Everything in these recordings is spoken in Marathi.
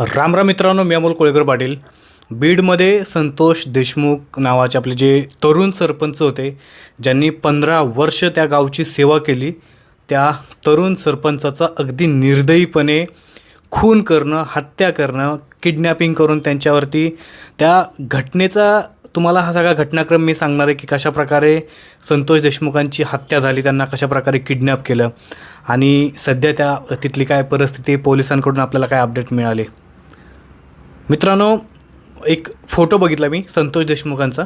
राम राम मित्रांनो मी अमोल कोळेकर पाटील. बीडमध्ये संतोष देशमुख नावाचे आपले जे तरुण सरपंच होते ज्यांनी पंधरा वर्ष त्या गावची सेवा केली त्या तरुण सरपंचाचा अगदी निर्दयीपणे खून करणं हत्या करणं किडनॅपिंग करून त्यांच्यावरती त्या घटनेचा तुम्हाला हा सगळा घटनाक्रम मी सांगणार आहे की कशाप्रकारे संतोष देशमुखांची हत्या झाली त्यांना कशाप्रकारे किडनॅप केलं आणि सध्या त्या तिथली काय परिस्थिती पोलिसांकडून आपल्याला काय अपडेट मिळाले? मित्रांनो एक फोटो बघितला मी संतोष देशमुखांचा.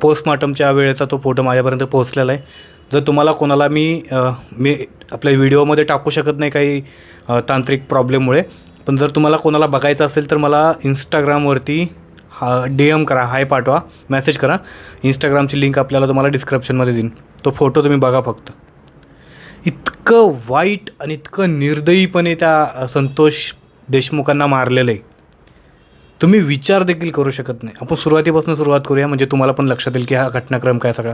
पोस्टमार्टमच्या वेळेचा तो फोटो माझ्यापर्यंत पोहोचलेला आहे. जर तुम्हाला कोणाला मी मी आपल्या व्हिडिओमध्ये टाकू शकत नाही काही तांत्रिक प्रॉब्लेममुळे पण जर तुम्हाला कोणाला बघायचं असेल तर मला इंस्टाग्रामवरती हा डी एम करा हाय पाठवा मेसेज करा. इंस्टाग्रामची लिंक आपल्याला तुम्हाला डिस्क्रिप्शनमध्ये देईन. तो फोटो तुम्ही बघा फक्त. इतकं वाईट आणि इतकं निर्दयीपणे त्या संतोष देशमुखांना मारलेलं आहे. तुम्ही विचार देखील करू शकत नाही. आपण सुरुवातीपासून सुरुवात करूया म्हणजे तुम्हाला पण लक्षात येईल की हा घटनाक्रम काय सगळा.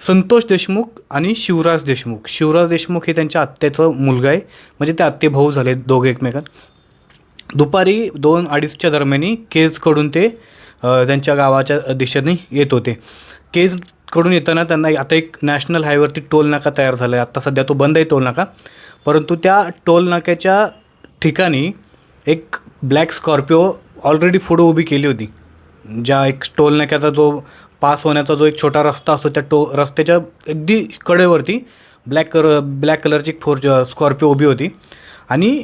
संतोष देशमुख आणि शिवराज देशमुख. शिवराज देशमुख हे त्यांच्या आत्त्याचा मुलगा आहे. म्हणजे ते आत्ते भाऊ झाले दोघे एकमेकात. दुपारी दोन अडीचच्या दरम्यानी केजकडून ते त्यांच्या गावाच्या दिशेने येत होते. केजकडून येताना त्यांना आता एक नॅशनल हायवेवरती टोल नाका तयार झाला आहे आत्ता सध्या तो बंद आहे टोल नाका. परंतु त्या टोल नाक्याच्या ठिकाणी एक ब्लॅक स्कॉर्पिओ ऑलरेडी पुढं उभी केली होती. ज्या एक टोल नाक्याचा जो पास होण्याचा जो एक छोटा रस्ता असतो त्या टो रस्त्याच्या अगदी कडेवरती ब्लॅक कलर ब्लॅक कलरची एक फोर स्कॉर्पिओ उभी होती. आणि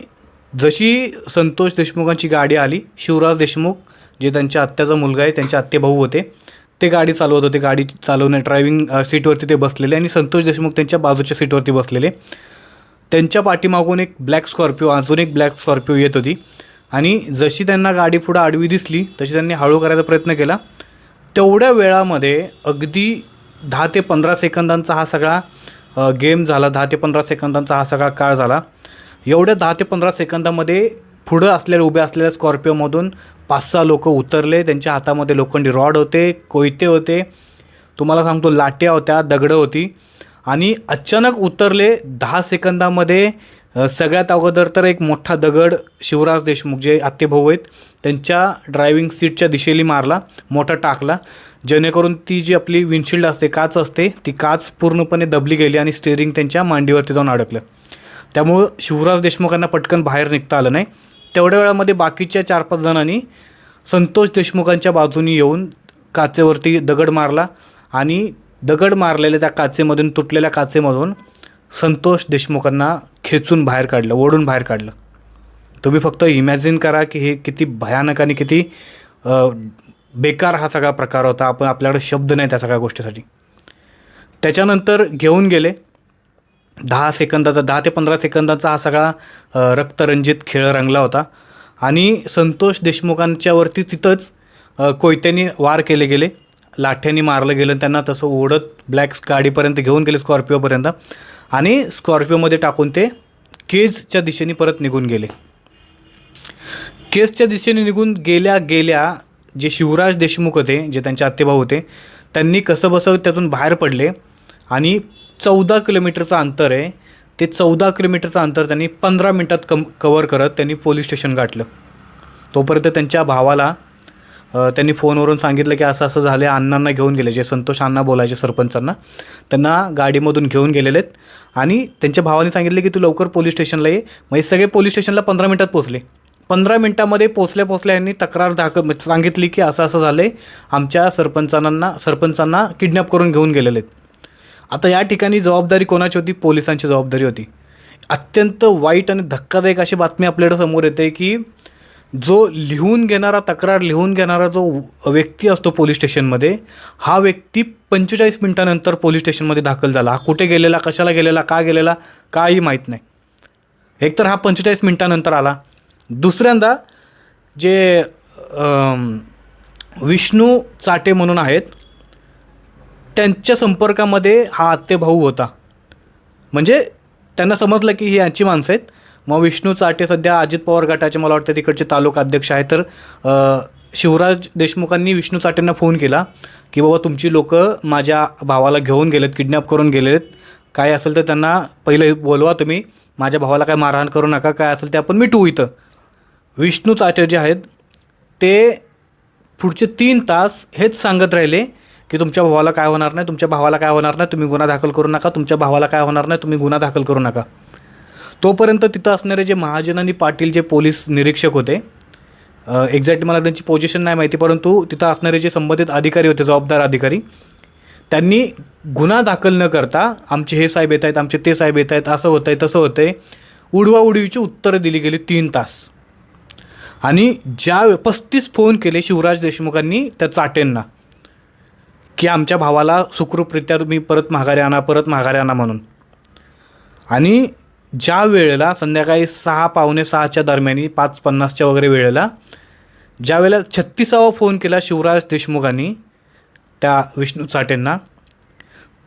जशी संतोष देशमुखांची गाडी आली शिवराज देशमुख जे त्यांच्या आत्याचा मुलगा आहे त्यांचे आत्तेभाऊ होते ते गाडी चालवत होते. गाडी चालवणे ड्रायव्हिंग सीटवरती ते बसलेले आणि संतोष देशमुख त्यांच्या बाजूच्या सीटवरती बसलेले. त्यांच्या पाठीमागून एक ब्लॅक स्कॉर्पिओ अजून एक ब्लॅक स्कॉर्पिओ येत होती. आणि जशी त्यांना गाडी पुढं आडवी दिसली तशी त्यांनी हळू करायचा प्रयत्न केला. तेवढ्या वेळामध्ये अगदी दहा ते पंधरा सेकंदांचा हा सगळा गेम झाला. दहा ते पंधरा सेकंदांचा हा सगळा काळ झाला. एवढ्या दहा ते पंधरा सेकंदामध्ये पुढं असलेल्या उभ्या असलेल्या स्कॉर्पिओमधून पाच सहा लोक उतरले. त्यांच्या हातामध्ये लोखंडी रॉड होते कोयते होते. तुम्हाला सांगतो लाट्या होत्या दगडं होती. आणि अचानक उतरले दहा सेकंदामध्ये सगळ्यात अगोदर तर एक मोठा दगड शिवराज देशमुख जे आत्तेभाऊ आहेत त्यांच्या ड्रायव्हिंग सीटच्या दिशेली मारला मोठा टाकला. जेणेकरून ती जी आपली विंडशिल्ड असते काच असते ती काच पूर्णपणे दबली गेली आणि स्टेअरिंग त्यांच्या मांडीवरती जाऊन अडकलं. त्यामुळं शिवराज देशमुखांना पटकन बाहेर निघता आलं नाही. तेवढ्या वेळामध्ये बाकीच्या चार पाच जणांनी संतोष देशमुखांच्या बाजूनी येऊन काचेवरती दगड मारला आणि दगड मारलेल्या त्या काचेमधून तुटलेल्या काचेमधून संतोष देशमुखांना खेचून बाहेर काढलं ओढून बाहेर काढलं. तुम्ही फक्त इमॅजिन करा की हे किती भयानक आणि किती बेकार हा सगळा प्रकार होता. आपण आपल्याकडे शब्द नाही त्या सगळ्या गोष्टीसाठी. त्याच्यानंतर घेऊन गेले. दहा सेकंदाचा दहा ते पंधरा सेकंदाचा हा सगळा रक्तरंजित खेळ रंगला होता. आणि संतोष देशमुखांच्यावरती तिथंच कोयत्याने वार केले गेले. लाठ्यांनी मारलं गेलं त्यांना तसं ओढत ब्लॅक्स गाडीपर्यंत घेऊन गेले स्कॉर्पिओपर्यंत. आणि स्कॉर्पिओमध्ये टाकून ते केजच्या दिशेने परत निघून गेले. केसच्या दिशेने निघून गेल्या गेल्या जे शिवराज देशमुख होते जे त्यांचे आत्तेभाऊ होते त्यांनी कसं बसं त्यातून बाहेर पडले आणि चौदा किलोमीटरचं अंतर आहे. ते चौदा किलोमीटरचं अंतर त्यांनी पंधरा मिनटात कम कवर करत त्यांनी पोलीस स्टेशन गाठलं. तोपर्यंत त्यांच्या भावाला त्यांनी फोनवरून सांगितलं की असं असं झालं अण्णांना घेऊन गेले जे संतोष अण्णा बोलायचे सरपंचांना त्यांना गाडीमधून घेऊन गेलेले आहेत आणि त्यांच्या भावाने सांगितले की तू लवकर पोलीस स्टेशनला ये. म्हणजे सगळे पोलीस स्टेशनला पंधरा मिनटात पोचले पंधरा मिनटामध्ये पोचल्या पोचल्या यांनी तक्रार दाख म्हणजे सांगितली की असं असं झालं आहे आमच्या सरपंचांना सरपंचांना किडनॅप करून घेऊन गेलेले आहेत आता या ठिकाणी जबाबदारी कोणाची होती? पोलिसांची जबाबदारी होती. अत्यंत वाईट आणि धक्कादायक अशी बातमी आपल्याकडे समोर येते की जो लिहून घेणारा तक्रार लिहून घेणारा जो व्यक्ती असतो पोलीस स्टेशनमध्ये हा व्यक्ती पंचेचाळीस मिनिटानंतर पोलीस स्टेशनमध्ये दाखल झाला. हा कुठे गेलेला कशाला गेलेला का गेलेला काही माहीत नाही. एकतर हा पंचेचाळीस मिनिटानंतर आला. दुसऱ्यांदा जे विष्णू चाटे म्हणून आहेत त्यांच्या संपर्कामध्ये हा आत्तेभाऊ होता. म्हणजे त्यांना समजलं की ही यांची माणसं आहेत. मग विष्णू चाटे सध्या अजित पवार गटाचे मला वाटतं तिकडचे तालुका अध्यक्ष आहे तर शिवराज देशमुखांनी विष्णू चाटेंना फोन केला की बाबा तुमची लोक माझ्या भावाला घेऊन गेलेत किडनॅप करून गेलेत. काय असेल तर त्यांना पहिले बोलवा तुम्ही. माझ्या भावाला काय मारहाण करू नका काय असेल ते आपण मिटवू इथं. विष्णू चाटे जे आहेत ते पुढचे तीन तास हेच सांगत राहिले की तुमच्या भावाला काय होणार नाही तुमच्या भावाला काय होणार नाही तुम्ही गुन्हा दाखल करू नका तुमच्या भावाला काय होणार नाही तुम्ही गुन्हा दाखल करू नका. तोपर्यंत तिथं असणारे जे महाजन आणि पाटील जे पोलीस निरीक्षक होते एक्झॅक्ट मला त्यांची पोझिशन नाही माहिती परंतु तिथं असणारे जे संबंधित अधिकारी होते जबाबदार अधिकारी त्यांनी गुन्हा दाखल न करता आमचे हे साहेब येत आहेत आमचे ते साहेब येत आहेत असं होतं आहे तसं होतं आहे उडवाउडवीची उत्तरं दिली गेली तीन तास. आणि ज्या पस्तीस फोन केले शिवराज देशमुखांनी त्या चाटेंना की आमच्या भावाला सुखरूपरित्या तुम्ही परत माघारी आणा परत माघारी आणा म्हणून. आणि ज्या वेळेला संध्याकाळी सहा पावणे सहाच्या दरम्यानी पाच पन्नासच्या वगैरे वेळेला ज्या वेळेला छत्तीसावा फोन केला शिवराज देशमुखांनी त्या विष्णू चाटेंना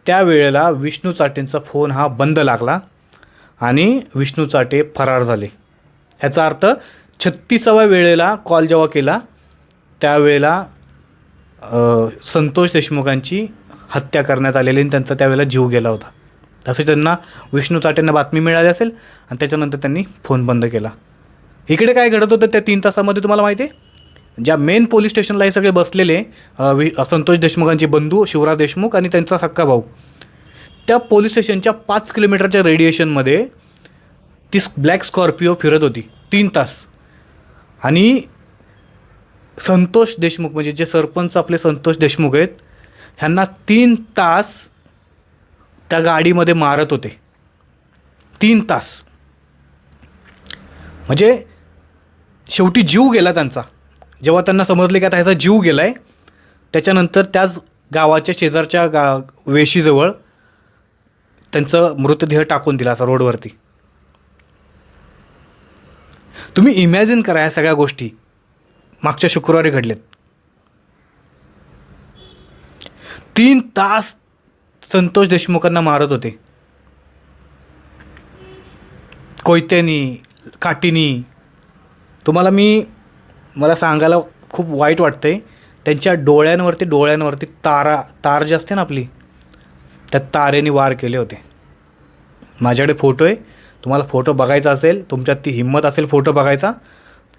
त्या वेळेला विष्णू चाटेंचा फोन हा बंद लागला आणि विष्णू चाटे फरार झाले. ह्याचा अर्थ छत्तीसाव्या वेळेला कॉल जेव्हा केला त्यावेळेला संतोष देशमुखांची हत्या करण्यात आलेली आणि त्यांचा त्यावेळेला जीव गेला होता. तसे त्यांना विष्णू चाट्यांना बातमी मिळाली असेल आणि त्याच्यानंतर त्यांनी फोन बंद केला. इकडे काय घडत होतं त्या तीन तासामध्ये तुम्हाला माहिती आहे? ज्या मेन पोलीस स्टेशनला हे सगळे बसलेले वि संतोष देशमुखांचे बंधू शिवराज देशमुख आणि त्यांचा सक्का भाऊ. त्या पोलीस स्टेशनच्या पाच किलोमीटरच्या रेडिएशनमध्ये ती ब्लॅक स्कॉर्पिओ फिरत होती. तीन तास. आणि संतोष देशमुख म्हणजे जे सरपंच आपले संतोष देशमुख आहेत ह्यांना तीन तास त्या गाडीमध्ये मारत होते. तीन तास. म्हणजे शेवटी जीव गेला त्यांचा. जेव्हा त्यांना समजले की आता ह्याचा जीव गेला आहे त्याच्यानंतर त्याच गावाच्या शेजारच्या गा वेशीजवळ त्यांचं मृतदेह टाकून दिला असा रोडवरती. तुम्ही इमॅजिन करा या सगळ्या गोष्टी. मागच्या शुक्रवारी घडलेत. तीन तास संतोष देशमुखांना मारत होते. कोयत्यानी काटीनी. तुम्हाला मी मला सांगायला खूप वाईट वाटतं आहे त्यांच्या डोळ्यांवरती डोळ्यांवरती तारा तार जी असते ना आपली त्या तारेने वार केले होते. माझ्याकडे फोटो आहे. तुम्हाला फोटो बघायचा असेल तुमच्यात ती हिंमत असेल फोटो बघायचा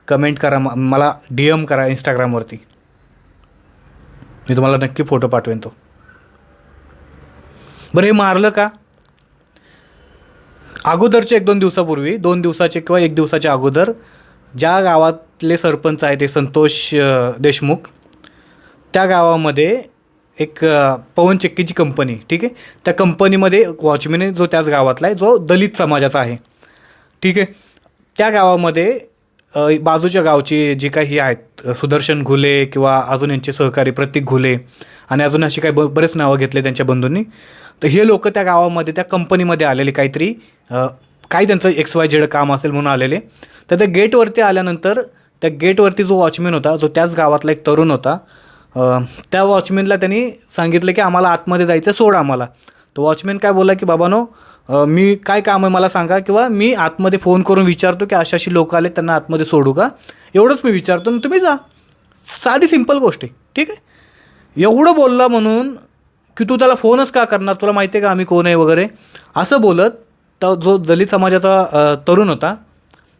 कमेंट करा म- मला डी एम करा इंस्टाग्रामवरती मी तुम्हाला नक्की फोटो पाठवेन तो. बरं हे मारलं का? अगोदरचे एक दोन दिवसापूर्वी दोन दिवसाचे किंवा एक दिवसाच्या अगोदर ज्या गावातले सरपंच आहे ते संतोष देशमुख त्या गावामध्ये एक पवन चक्कीची कंपनी ठीक आहे? त्या कंपनीमध्ये वॉचमॅन आहे जो त्याच गावातला आहे जो दलित समाजाचा आहे. ठीक आहे? त्या गावामध्ये बाजूच्या गावची जी काही आहेत सुदर्शन घुले किंवा अजून यांचे सहकारी प्रतीक घुले आणि अजून अशी काही ब बरेच नावं घेतले त्यांच्या बंधूंनी. तर हे लोक त्या गावामध्ये त्या कंपनीमध्ये आलेले काहीतरी काही त्यांचं एक्स वाय झेड काम असेल म्हणून आलेले. तर त्या गेटवरती आल्यानंतर त्या गेटवरती जो वॉचमॅन होता जो त्याच गावातला एक तरुण होता त्या वॉचमॅनला त्यांनी सांगितलं की आम्हाला आतमध्ये जायचं सोड आम्हाला. तो वॉचमॅन काय बोलला की बाबानो मी काय काम आहे मला सांगा किंवा मी आतमध्ये फोन करून विचारतो की अशा अशी लोक आले त्यांना आतमध्ये सोडू का? एवढंच मी विचारतो आणि तुम्ही जा. साधी सिंपल गोष्ट आहे. ठीक आहे? एवढं बोलला म्हणून की तू त्याला फोनच का करणार? तुला माहिती आहे का आम्ही कोण आहे वगैरे? असं बोलत तर जो दलित समाजाचा तरुण होता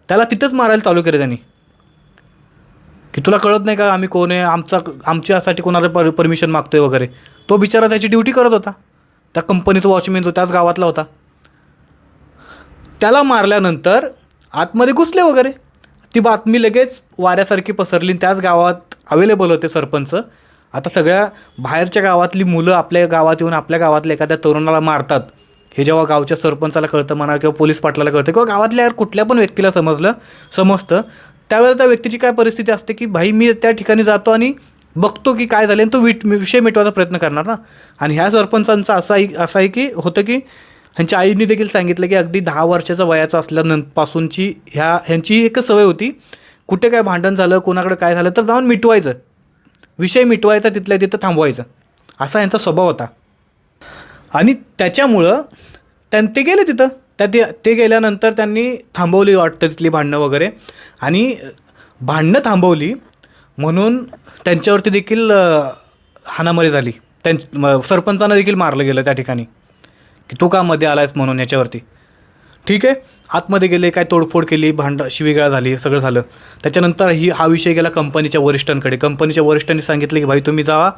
त्याला तिथंच मारायला चालू केलं त्यांनी. की तुला कळत नाही का आम्ही कोण आहे? आमचा आमच्यासाठी कोणाला पर परमिशन मागतोय वगैरे? तो बिचारा त्याची ड्युटी करत होता. त्या कंपनीचा वॉचमॅन जो त्याच गावातला होता. त्याला मारल्यानंतर आतमध्ये घुसले वगैरे. ती बातमी लगेच वाऱ्यासारखी पसरली आणि त्याच गावात अवेलेबल होते सरपंच. आता सगळ्या बाहेरच्या गावातली मुलं आपल्या गावात येऊन आपल्या गावातल्या एखाद्या तरुणाला मारतात. हे जेव्हा गावच्या सरपंचाला कळतं म्हणा किंवा पोलीस पाटलाला कळतं किंवा गावातल्या कुठल्या पण व्यक्तीला समजलं समजतं त्यावेळेला त्या व्यक्तीची काय परिस्थिती असते की भाई मी त्या ठिकाणी जातो आणि बघतो की काय झालं आणि तो विट विषय मिटवायचा प्रयत्न करणार ना. आणि ह्या सरपंचांचं असं आहे असं आहे की होतं की ह्यांच्या आईने देखील सांगितलं की अगदी दहा वर्षाचा वयाचा असल्यानंतपासूनची ह्या ह्यांची एकच सवय होती. कुठे काय भांडण झालं कोणाकडे काय झालं तर जाऊन मिटवायचं. विषय मिटवायचा तिथल्या तिथं थांबवायचं. असा यांचा स्वभाव होता. आणि त्याच्यामुळं त्यां ते गेले तिथं. त्या ते ते गेल्यानंतर त्यांनी थांबवली वाटतं तिथली भांडणं वगैरे. आणि भांडणं थांबवली म्हणून त्यांच्यावरती देखील हानामारी हाणामारी झाली. त्यां म- सरपंचांना देखील मारलं गेलं त्या ठिकाणी. की तू का मध्ये आलायस म्हणून याच्यावरती? ठीक आहे? आतमध्ये गेले काय तोडफोड केली भांड शिवीगाळ झाली सगळं झालं. त्याच्यानंतर ही हा विषय गेला कंपनीच्या वरिष्ठांकडे. कंपनीच्या वरिष्ठांनी सांगितले की भाई तुम्ही जावा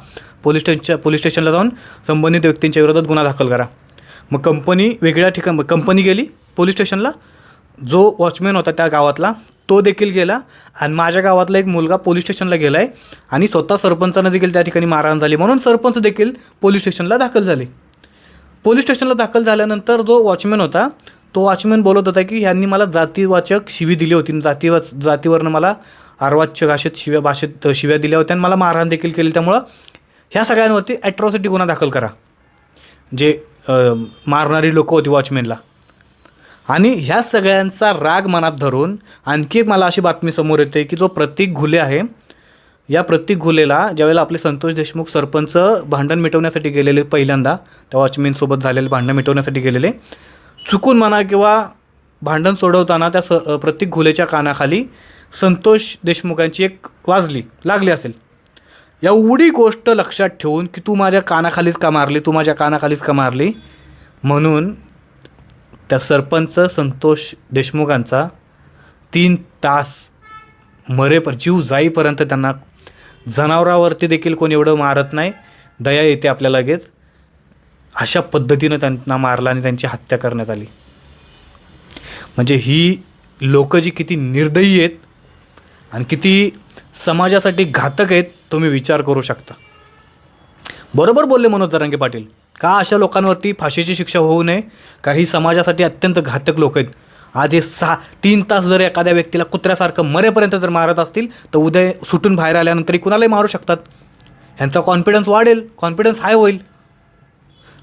पोलीस स्टेशनच्या पोलीस स्टेशनला जाऊन संबंधित व्यक्तींच्या विरोधात गुन्हा दाखल करा. मग कंपनी वेगळ्या ठिकाण कंपनी गेली पोलीस स्टेशनला. जो वॉचमॅन होता त्या गावातला तो देखील गेला आणि माझ्या गावातला एक मुलगा पोलीस स्टेशनला गेला आहे आणि स्वतः सरपंचानं देखील त्या ठिकाणी मारहाण झाली म्हणून सरपंच देखील पोलीस स्टेशनला दाखल झाले. पोलीस स्टेशनला दाखल झाल्यानंतर जो वॉचमॅन होता तो वॉचमॅन बोलत होता की ह्यांनी मला जातीवाचक शिवी दिली होती. जातीवाच जातीवरनं मला आर्वाचक भाषेत शिव्या भाषेत शिव्या दिल्या होत्या आणि मला मारहाण देखील केली. त्यामुळं ह्या सगळ्यांवरती ॲट्रॉसिटी गुन्हा दाखल करा. जे मारणारी लोकं होती वॉचमॅनला. आणि ह्या सगळ्यांचा राग मनात धरून आणखी एक मला अशी बातमी समोर येते की जो प्रतीक घुले आहे या प्रत्येक घुलेला ज्यावेळेला आपले संतोष देशमुख सरपंच भांडण मिटवण्यासाठी गेलेले पहिल्यांदा त्या वॉचमेनसोबत झालेले भांडण मिटवण्यासाठी गेलेले चुकून म्हणा किंवा भांडण सोडवताना त्या स प्रत्येक घुलेच्या कानाखाली संतोष देशमुखांची एक वाजली लागली असेल. एवढी गोष्ट लक्षात ठेवून की तू माझ्या कानाखालीच का मारली तू माझ्या कानाखालीच का मारली? म्हणून त्या सरपंच संतोष देशमुखांचा तीन तास मरेपर जीव जाईपर्यंत त्यांना जनावरावरती देखील कोणी एवढं मारत नाही. दया येते आपल्या लगेच. अशा पद्धतीनं त्यांना मारला आणि त्यांची हत्या करण्यात आली. म्हणजे ही लोकं जी किती निर्दयी आहेत आणि किती समाजासाठी घातक आहेत तुम्ही विचार करू शकता. बरोबर बोलले मनोज जरांगे पाटील. का अशा लोकांवरती फाशीची शिक्षा होऊ नये? काही समाजासाठी अत्यंत घातक लोक आहेत? आज हे सहा तीन तास जर एखाद्या व्यक्तीला कुत्र्यासारखं मरेपर्यंत जर मारत असतील तर उद्या सुटून बाहेर आल्यानंतरही कुणालाही मारू शकतात. ह्यांचा कॉन्फिडन्स वाढेल कॉन्फिडन्स हाय होईल.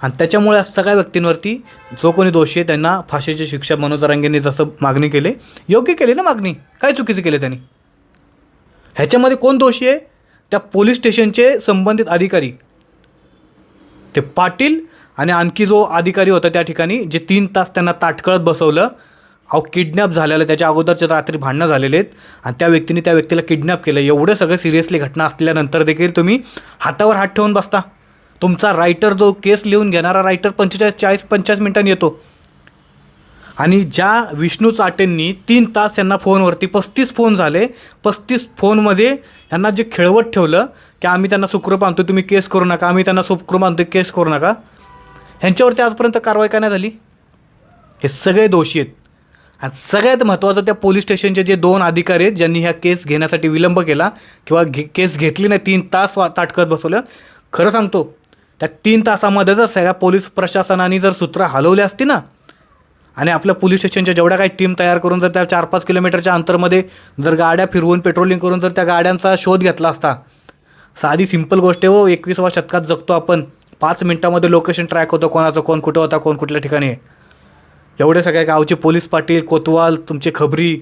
आणि त्याच्यामुळे सगळ्या व्यक्तींवरती जो कोणी दोषी आहे त्यांना फाशीची शिक्षा मनोज जसं मागणी केली योग्य केली ना मागणी? काय चुकीचं केलं त्यांनी? ह्याच्यामध्ये कोण दोषी आहे? त्या पोलीस स्टेशनचे संबंधित अधिकारी. ते पाटील आणि आणखी जो अधिकारी होता त्या ठिकाणी जे तीन तास त्यांना ताटकळत बसवलं अहो किडनॅप झालेलं त्याच्या अगोदरच्या रात्री भांडणं झालेले आहेत. आणि त्या व्यक्तीने त्या व्यक्तीला किडनॅप केलं. एवढं सगळं सिरियसली घटना असल्यानंतर देखील तुम्ही हातावर हात ठेवून बसता. तुमचा रायटर जो केस लिहून घेणारा रायटर पंचेचाळीस चाळीस पंचेचाळीस मिनिटांनी येतो. आणि ज्या विष्णू चाटेंनी तीन तास यांना फोनवरती पस्तीस फोन झाले. पस्तीस फोनमध्ये यांना जे खेळवत ठेवलं की आम्ही त्यांना सुखरूप आणतो तुम्ही केस करू नका. आम्ही त्यांना सुखरूप आणतो केस करू नका. ह्यांच्यावरती आजपर्यंत कारवाई का नाही झाली? हे सगळे दोषी आहेत. आणि सगळ्यात महत्त्वाचं त्या पोलीस स्टेशनचे जे दोन अधिकारी आहेत ज्यांनी ह्या केस घेण्यासाठी विलंब केला किंवा घे केस घेतली नाही तीन तास वा ताटकत बसवलं. खरं सांगतो त्या तीन तासामध्ये जर सगळ्या पोलीस प्रशासनाने जर सूत्र हलवली असती ना आणि आपल्या पोलीस स्टेशनच्या जेवढ्या काही टीम तयार करून जर त्या चार पाच किलोमीटरच्या अंतरमध्ये जर गाड्या फिरवून पेट्रोलिंग करून जर त्या गाड्यांचा शोध घेतला असता साधी सिंपल गोष्ट आहे हो एकविसाव्या शतकात जगतो आपण. पाच मिनटामध्ये लोकेशन ट्रॅक होतं कोणाचं कोण कुठं होता कोण कुठल्या ठिकाणी आहे. एवढे सगळ्या गावचे पोलीस पाटील कोतवाल तुमचे खबरी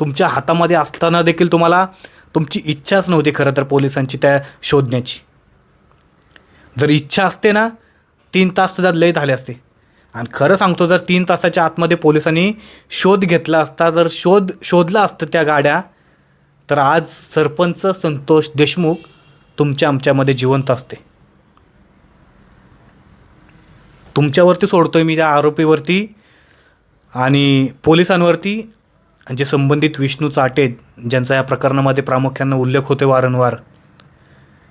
तुमच्या हातामध्ये असताना देखील तुम्हाला तुमची इच्छाच नव्हती खरं तर पोलिसांची त्या शोधण्याची. जर इच्छा असते ना तीन तास सुद्धा लय झाले असते. आणि खरं सांगतो जर तीन तासाच्या आतमध्ये पोलिसांनी शोध घेतला असता जर शोध शोधला असतं त्या गाड्या तर आज सरपंच संतोष देशमुख तुमच्या आमच्यामध्ये जिवंत असते. तुमच्यावरती सोडतोय मी त्या आरोपीवरती. आणि पोलिसांवरती जे संबंधित विष्णू चाटे आहेत, ज्यांचा या प्रकरणामध्ये प्रामुख्यानं उल्लेख होतो वारंवार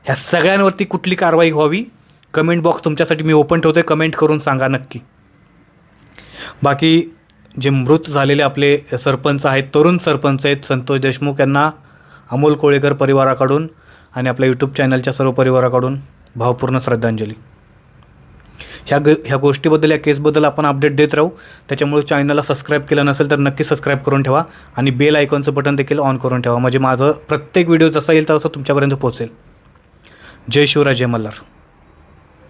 ह्या सगळ्यांवरती कुठली कारवाई व्हावी? कमेंट बॉक्स तुमच्यासाठी मी ओपन ठेवतो आहे कमेंट करून सांगा नक्की. बाकी जे मृत झालेले आपले सरपंच आहेत तरुण सरपंच आहेत संतोष देशमुख यांना अमोल कोळेकर परिवाराकडून आणि आपल्या यूट्यूब चॅनलच्या सर्व परिवाराकडून भावपूर्ण श्रद्धांजली. ह्या ग ह्या गोष्टीबद्दल या केसबद्दल आपण अपडेट देत राहू. त्याच्यामुळे चॅनलला सबस्क्राईब केलं नसेल तर नक्की सबस्क्राईब करून ठेवा आणि बेल आयकॉनचं बटन देखील ऑन करून ठेवा. म्हणजे माझं प्रत्येक व्हिडिओ जसा येईल तसं तुमच्यापर्यंत पोहोचेल. जय शिवराय जय मल्हार.